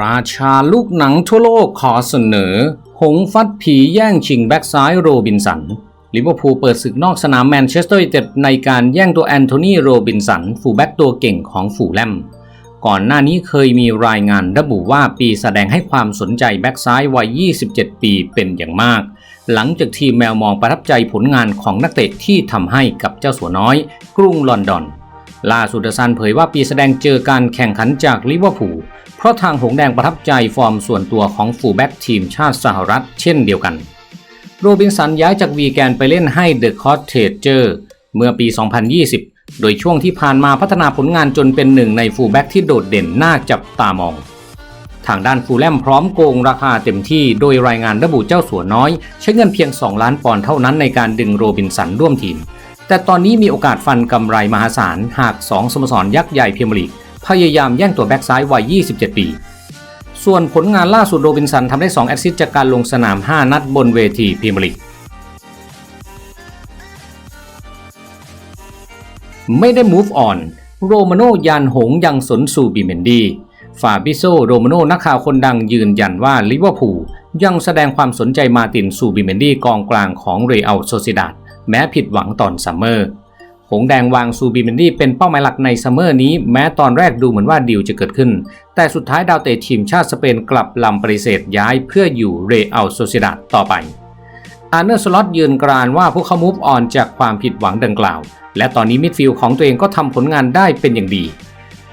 ราชาลูกหนังทั่วโลกขอเสนอ หงฟัดผีแย่งชิงแบ็กซ้ายโรบินสันลิเวอร์พูลเปิดศึกนอกสนามแมนเชสเตอร์ยูไนเต็ดในการแย่งตัวแอนโทนีโรบินสันฟูแบ็กตัวเก่งของฟูแลม ก่อนหน้านี้เคยมีรายงานระบุว่าปีแสดงให้ความสนใจแบ็กซ้ายวัย 27 ปีเป็นอย่างมาก หลังจากทีมแมวมองประทับใจผลงานของนักเตะที่ทำให้กับเจ้าสัวน้อย กรุงลอนดอนล่าสุดซันเผยว่าปีแสดงเจอการแข่งขันจากลิเวอร์พูล เพราะทางหงแดงประทับใจฟอร์มส่วนตัวของฟูลแบ็กทีมชาติสหรัฐเช่นเดียวกัน โรบินสันย้ายจากวีแกนไปเล่นให้เดอะคอ t เทเจอร์เมื่อปี 2020 โดยช่วงที่ผ่านมาพัฒนาผลงานจนเป็นหนึ่งในฟูลแบ็กที่โดดเด่นน่าจับตามอง ทางด้านฟูลแลมพร้อมโกงราคาเต็มที่โดยรายงานระบุเจ้าสัวน้อย ใช้เงินเพียง 2 ล้านปอนด์เท่านั้นในการดึงโรบินสันร่วมทีม แต่ตอนนี้มีโอกาสฟันกำไรมหาศาลหาก 2สโมสรยักษ์ใหญ่พรีเมียร์ลีก พยายามแย่งตัวแบ็กซ้ายวัย 27 ปี ส่วนผลงานล่าสุดโรบินสันทำได้ 2 แอสซิสต์จากการลงสนาม 5 นัดบนเวทีพรีเมียร์ลีกไม่ได้ move on โรมาโนยานหงยังสนสู่บิเมนดีฟาบิโซโรมาโนนักข่าวคนดังยืนยันว่าลิเวอร์พูลยังแสดงความสนใจมาตินสู่บิเมนดีกองกลางของเรอัลโซซิดาดแม้ผิดหวังตอนซัมเมอร์ หงแดงวางซูบิเมนดี้เป็นเป้าหมายหลักในซัมเมอร์นี้แม้ตอนแรกดูเหมือนว่าดีลจะเกิดขึ้น แต่สุดท้ายดาวเตะทีมชาติสเปนกลับลำปฏิเสธย้ายเพื่ออยู่เรอัลโซซิดาดต่อไป อาร์เนอร์สล็อตยืนกรานว่าพวกเขามูฟออนจากความผิดหวังดังกล่าว และตอนนี้มิดฟิลด์ของตัวเองก็ทำผลงานได้เป็นอย่างดี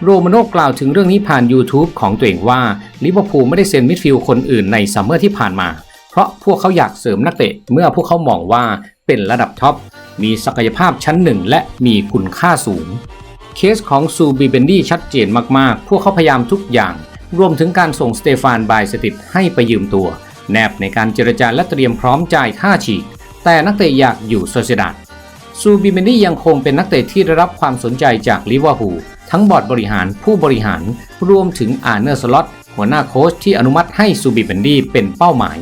โรมาโนกล่าวถึงเรื่องนี้ผ่าน YouTube ของตัวเองว่าลิเวอร์พูลไม่ได้เซ็นมิดฟิลด์คนอื่นในซัมเมอร์ที่ผ่านมา เพราะพวกเขาอยากเสริมนักเตะเมื่อพวกเขามองว่าเป็นระดับท็อป มีศักยภาพชั้นหนึ่งและมีคุณค่าสูง เคสของซูบิเบนดี้ชัดเจนมากๆ พวกเขาพยายามทุกอย่าง รวมถึงการส่งสเตฟานไบสติดให้ไปยืมตัว แนบในการเจรจาและเตรียมพร้อมจ่ายค่าฉีก แต่นักเตะอยากอยู่โซเซดาดซูบิเบนดี้ยังคงเป็นนักเตะที่ได้รับความสนใจจากลิเวอร์พูลทั้งบอร์ดบริหารผู้บริหารรวมถึงอาร์เนอร์สล็อตหัวหน้าโค้ชที่อนุมัติให้ซูบิเบนดี้เป็นเป้าหมาย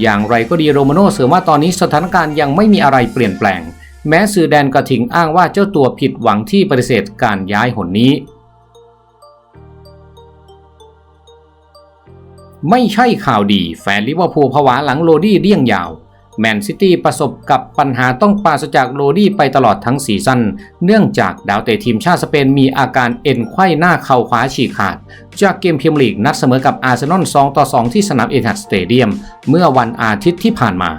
อย่างไรก็ดีโรมาโนเสริมว่าตอนนี้สถานการณ์ยังไม่มีอะไรเปลี่ยนแปลง แม้สื่อแดนกระถิงอ้างว่าเจ้าตัวผิดหวังที่ปฏิเสธการย้ายหนนี้ ไม่ใช่ข่าวดีแฟนลิเวอร์พูลผวาหลังโรดี้เรี่ยงยาว แมนซิตี้ประสบกับปัญหาต้องปราศจากโรดี้ไปตลอดทั้งซีซั่น เนื่องจากดาวเตะทีมชาติสเปนมีอาการเอ็นไขว้หน้าเข่าขวาฉีกขาด จากเกมเมียร์ลีกนัดเสมอกับอาร์เซนอล 2 ต่อ 2 ที่สนามเอทัดสเตเดียม เมื่อวันอาทิตย์ที่ผ่านมา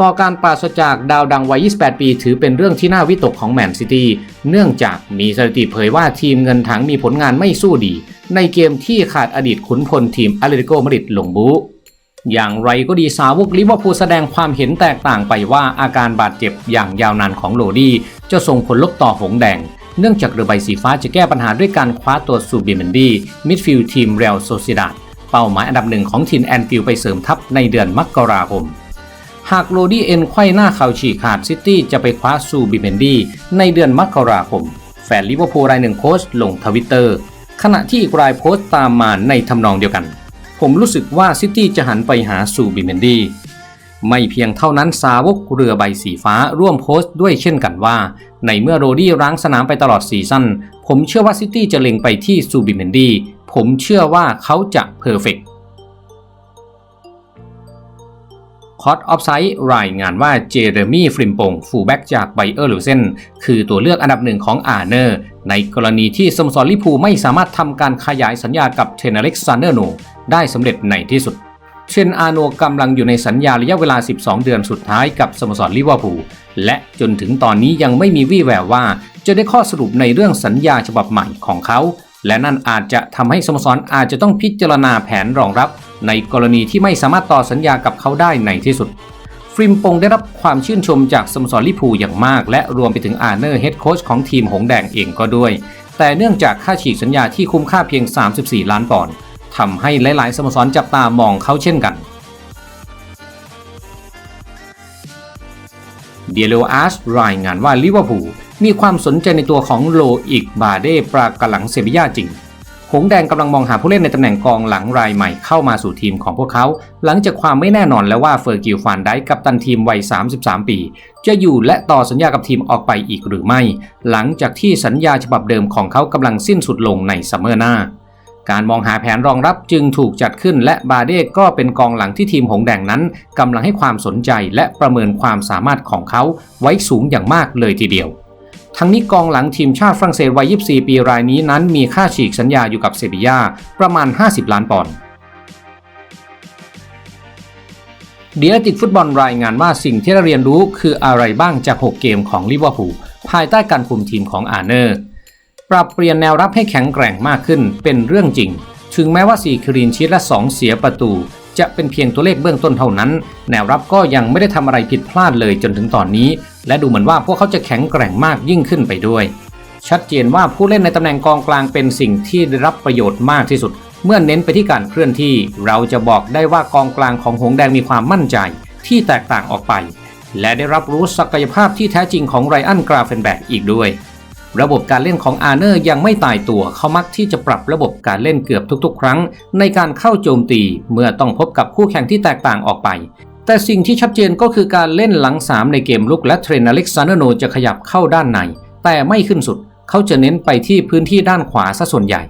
ต่อการปราศจากดาวดังวัย 28 ปี ถือเป็นเรื่องที่น่าวิตกของแมนซิตี้ เนื่องจากมีสถิติเผยว่าทีมเงินถังมีผลงานไม่สู้ดี ในเกมที่ขาดอดีตขุนพลทีมอาเลติโกมาดริดลงบู อย่างไรก็ดีสาวกลิเวอร์พูลแสดงความเห็นแตกต่างไปว่าอาการบาดเจ็บอย่างยาวนานของโรดี้จะส่งผลลบต่อหงแดง เนื่องจากเรือใบสีฟ้าจะแก้ปัญหาด้วยการคว้าตัวซูบิเมนดี้มิดฟิลด์ทีมเรอัลโซซิดาดเป้าหมายอันดับหนึ่งของทีมแอนฟิลไปเสริมทัพในเดือนมกราคม หากโรดี้เอ็นไขว้หน้าเข่าฉีกขาดซิตี้จะไปคว้าซูบิเมนดี้ในเดือนมกราคม แฟนลิเวอร์พูลรายหนึ่งโพสต์ลงทวิตเตอร์ขณะที่อีกรายโพสต์ตามมาในทำนองเดียวกัน ผมรู้สึกว่าซิตี้จะหันไปหาซูบิเมนดีไม่เพียงเท่านั้นสาวกเรือใบสีฟ้าร่วมโพสต์ด้วยเช่นกันว่า ในเมื่อโรดี้ร้างสนามไปตลอดซีซั่นผมเชื่อว่าซิตี้จะเล็งไปที่ซูบิเมนดีผมเชื่อว่าเขาจะเพอร์เฟกต์คอตออฟไซด์รายงานว่าเจเรมี่ฟริมปงฟูลแบ็กจากไบเออร์ลูเซนคือตัวเลือกอันดับหนึ่งของอาร์เนอร์ ในกรณีที่สโมสรลิพูไม่สามารถทำการขยายสัญญากับเทนเล็กซานเดอร์โนได้สำเร็จในที่สุด เชนอาโนกำลังอยู่ในสัญญาระยะเวลา 12 เดือนสุดท้ายกับสโมสรลิเวอร์พูลและจนถึงตอนนี้ยังไม่มีวี่แววว่า จะได้ข้อสรุปในเรื่องสัญญาฉบับใหม่ของเขา และนั่นอาจจะทำให้สโมสรอาจจะต้องพิจารณาแผนรองรับ ในกรณีที่ไม่สามารถต่อสัญญากับเขาได้ในที่สุด ฟริมปงได้รับความชื่นชมจากสโมสรลิพูอย่างมาก และรวมไปถึงอาร์เนอร์เฮดโค้ชของทีมหงแดงเองก็ด้วย แต่เนื่องจากค่าฉีกสัญญาที่คุ้มค่าเพียง 34 ล้านปอนด์ทำให้หลาย ๆ สโมสรจับตามองเขาเช่นกันเดียโลอาร์สรายงานว่าลิเวอร์พูลมีความสนใจในตัวของโลอิกบาเดปรากหลังเซบียาจริง หงแดงกำลังมองหาผู้เล่นในตำแหน่งกองหลังรายใหม่เข้ามาสู่ทีมของพวกเขา หลังจากความไม่แน่นอนแล้วว่าเฟอร์กิลฟานได้กับตันทีมวัย 33 ปี จะอยู่และต่อสัญญากับทีมออกไปอีกหรือไม่ หลังจากที่สัญญาฉบับเดิมของเขากำลังสิ้นสุดลงในซัมเมอร์หน้า การมองหาแผนรองรับจึงถูกจัดขึ้น และบาเด้ก็เป็นกองหลังที่ทีมหงแดงนั้นกำลังให้ความสนใจและประเมินความสามารถของเขาไว้สูงอย่างมากเลยทีเดียว ทั้งนี้กองหลังทีมชาติฝรั่งเศสวัย 24 ปีรายนี้นั้นมีค่าฉีกสัญญาอยู่กับเซบียาประมาณ 50 ล้านปอนด์เดียติกฟุตบอลรายงานว่าสิ่งที่เราเรียนรู้คืออะไรบ้างจาก 6 เกมของลิเวอร์พูลภายใต้การคุมทีมของอาร์เนอร์ ปรับเปลี่ยนแนวรับให้แข็งแกร่งมากขึ้นเป็นเรื่องจริง ถึงแม้ว่า 4คลีนชีตและ 2 เสียประตู จะเป็นเพียงตัวเลขเบื้องต้นเท่านั้น แนวรับก็ยังไม่ได้ทำอะไรผิดพลาดเลยจนถึงตอนนี้ และดูเหมือนว่าพวกเขาจะแข็งแกร่งมากยิ่งขึ้นไปด้วย ชัดเจนว่าผู้เล่นในตำแหน่งกองกลางเป็นสิ่งที่ได้รับประโยชน์มากที่สุด เมื่อเน้นไปที่การเคลื่อนที่ เราจะบอกได้ว่ากองกลางของหงแดงมีความมั่นใจ ที่แตกต่างออกไป และได้รับรู้ศักยภาพที่แท้จริงของไรอันกราเฟนแบกอีกด้วย ระบบการเล่นของอาร์เนอร์ยังไม่ตายตัวเขามักที่จะปรับระบบการเล่นเกือบทุกๆ ครั้ง ในการเข้าโจมตีเมื่อต้องพบกับคู่แข่งที่แตกต่างออกไป แต่สิ่งที่ชัดเจนก็คือการเล่นหลัง 3 ในเกมลุกและเทรนอเล็กซานโนจะขยับเข้าด้านใน แต่ไม่ขึ้นสุด เขาจะเน้นไปที่พื้นที่ด้านขวาซะส่วนใหญ่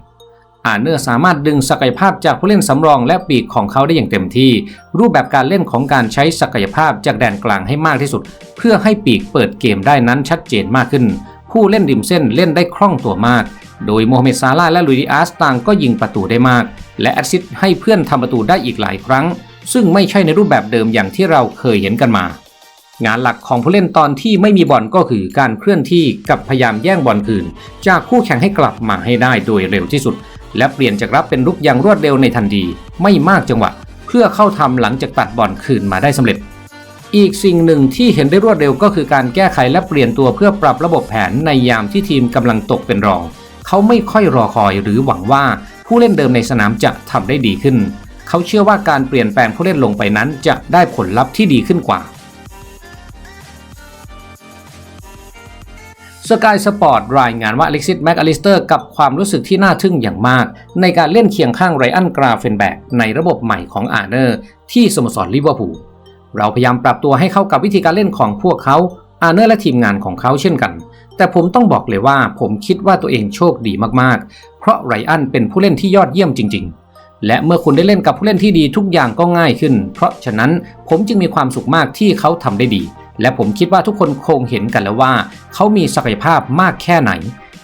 อาร์เนอร์สามารถดึงศักยภาพจากผู้เล่นสำรองและปีกของเขาได้อย่างเต็มที่ รูปแบบการเล่นของการใช้ศักยภาพจากแดนกลางให้มากที่สุด เพื่อให้ปีกเปิดเกมได้นั้นชัดเจนมากขึ้น ผู้เล่นริมเส้นเล่นได้คล่องตัวมาก โดยโมฮัมเหม็ดซาลาห์และลุยดิอาสต่างก็ยิงประตูได้มาก และแอซิสให้เพื่อนทำประตูได้อีกหลายครั้ง ซึ่งไม่ใช่ในรูปแบบเดิมอย่างที่เราเคยเห็นกันมา งานหลักของผู้เล่นตอนที่ไม่มีบอลก็คือการเคลื่อนที่กับพยายามแย่งบอลคืน จากคู่แข่งให้กลับมาให้ได้โดยเร็วที่สุด และเปลี่ยนจากรับเป็นรุกอย่างรวดเร็วในทันทีไม่มากจังหวะ เพื่อเข้าทำหลังจากตัดบอลคืนมาได้สำเร็จ อีกสิ่งหนึ่งที่เห็นได้รวดเร็วก็คือการแก้ไขและเปลี่ยนตัวเพื่อปรับระบบแผนในยามที่ทีมกำลังตกเป็นรอง เขาไม่ค่อยรอคอยหรือหวังว่าผู้เล่นเดิมในสนามจะทำได้ดีขึ้น เขาเชื่อว่าการเปลี่ยนแปลงผู้เล่นลงไปนั้นจะได้ผลลัพธ์ที่ดีขึ้นกว่าสกายสปอร์ตรายงานว่าอเล็กซิสแม็กอลิสเตอร์กับความรู้สึกที่น่าทึ่งอย่างมาก ในการเล่นเคียงข้างไรอันกราเฟนแบกในระบบใหม่ของอาร์เนอร์ ที่สโมสรลิเวอร์พูล เราพยายามปรับตัวให้เข้ากับวิธีการเล่นของพวกเขาอาเนอร์และทีมงานของเขาเช่นกัน แต่ผมต้องบอกเลยว่าผมคิดว่าตัวเองโชคดีมากๆ เพราะไรอันเป็นผู้เล่นที่ยอดเยี่ยมจริง ๆ และเมื่อคุณได้เล่นกับผู้เล่นที่ดีทุกอย่างก็ง่ายขึ้น เพราะฉะนั้นผมจึงมีความสุขมากที่เขาทำได้ดี และผมคิดว่าทุกคนคงเห็นกันแล้วว่า เขามีศักยภาพมากแค่ไหน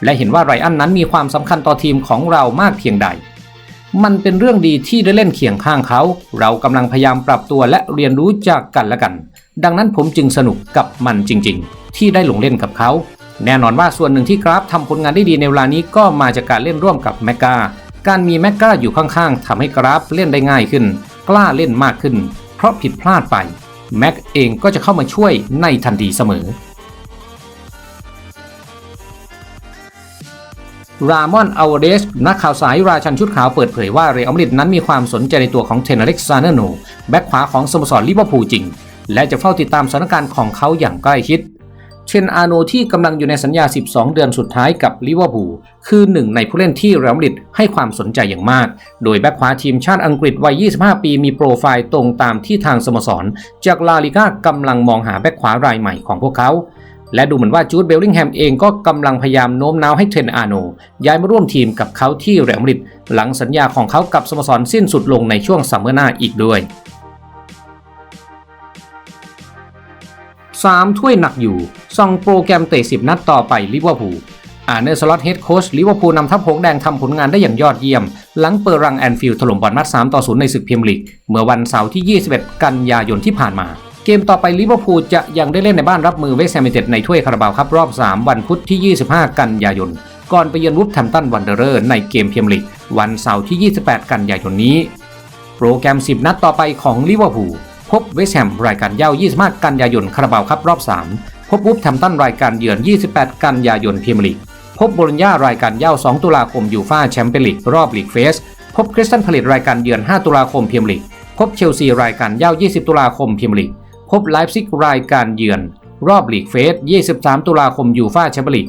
และเห็นว่าไรอันนั้นมีความสำคัญต่อทีมของเรามากเพียงใด มันเป็นเรื่องดีที่ได้เล่นเคียงข้างเขา เรากำลังพยายามปรับตัวและเรียนรู้จากกันและกัน ดังนั้นผมจึงสนุกกับมันจริง ๆ ที่ได้ลงเล่นกับเขา แน่นอนว่าส่วนหนึ่งที่กราฟทำผลงานได้ดีในเวลานี้ก็มาจากการเล่นร่วมกับแมกกาการมีแมกกาอยู่ข้างๆทำให้กราฟเล่นได้ง่ายขึ้น กล้าเล่นมากขึ้น เพราะผิดพลาดไปแม็กเองก็จะเข้ามาช่วยในทันทีเสมอ รามอนอัลเดสนักข่าวสายราชันชุดขาวเปิดเผยว่าเรอัลมาดริดนั้นมีความสนใจในตัวของเทนเล็กซานโนแบ็คขวาของสโมสรลิเวอร์พูลจริง และจะเฝ้าติดตามสถานการณ์ของเขาอย่างใกล้ชิดเชนอาโนที่กำลังอยู่ในสัญญา 12 เดือนสุดท้ายกับลิเวอร์พูลคือหนึ่งในผู้เล่นที่เรอัลมาดริดให้ความสนใจอย่างมาก โดยแบ็คขวาทีมชาติอังกฤษวัย 25 ปีมีโปรไฟล์ตรงตามที่ทางสโมสร จากลาลิก้ากำลังมองหาแบ็คขวารายใหม่ของพวกเขา และดูเหมือนว่าจูดเบลลิงแฮมเองก็กำลังพยายามโน้มน้าวให้เทรนอาโน ย้ายมาร่วมทีมกับเขาที่เรอัลมาดริดหลังสัญญาของเขากับสโมสรสิ้นสุดลงในช่วงซัมเมอร์หน้าอีกด้วย3ถ้วยหนักอยู่ส่องโปรแกรมเตะ10 นัดต่อไปลิเวอร์พูลอาร์เนอร์สล็อตเฮดโค้ชลิเวอร์พูลนำทัพหงแดงทำผลงานได้อย่างยอดเยี่ยม หลังเปิดรังแอนฟิลด์ถล่มบอลมัด3ต่อ0ในศึกพรีเมียร์ลีกเมื่อวันเสาร์ที่ 21 กันยายนที่ผ่านมา เกมต่อไปลิเวอร์พูลจะยังได้เล่นในบ้านรับมือเวสต์แฮมเต็ดในถ้วยคาราบาวครับรอบ 3 วันพุธที่ 25 กันยายน ก่อนไปเยือนวูฟแฮมตันวันเดอร์เรนในเกมเมียร์ลีกวันเสาร์ที่ 28 กันยายนนี้ โปรแกรม 10 นัดต่อไปของลิเวอร์พูลพบเวสต์แฮมรายการเย้า 25 กันยายนคาราบาวครับรอบ 3 พบวูฟแฮมตันรายการเยือน 28 กันยายนเมียร์ลีกพบโบลญญารายการเย้า 2 ตุลาคมยูฟ่าแชมเปี้ยนลีกรอบลีกเฟสพบคริสตันพาเลตรายการเยือน 5 ตุลาคมเมียร์ลีกพบเชลซีรายการเย้า 20 ตุลาคมพรีเมียร์ลีก พบไลฟ์ซิกรายการเยือน รอบลีกเฟส 23 ตุลาคมยูฟ่าแชมเปี้ยนลีก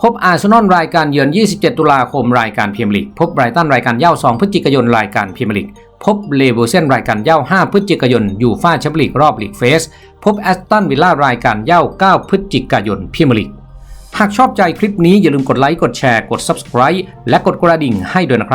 พบอาร์เซนอลรายการเยือน 27 ตุลาคมรายการพรีเมียร์ลีก พบไบรตันรายการเย้า2 พฤศจิกายนรายการพรีเมียร์ลีก พบเลเวอร์เซนรายการเย้า5 พฤศจิกายนยูฟ่าแชมเปี้ยนลีกรอบลีกเฟส พบแอสตันวิลล่ารายการเย้า9 พฤศจิกายนพรีเมียร์ลีกหากชอบใจคลิปนี้อย่าลืมกดไลค์ กดแชร์ กด Subscribe และกดกระดิ่งให้ด้วยนะครับ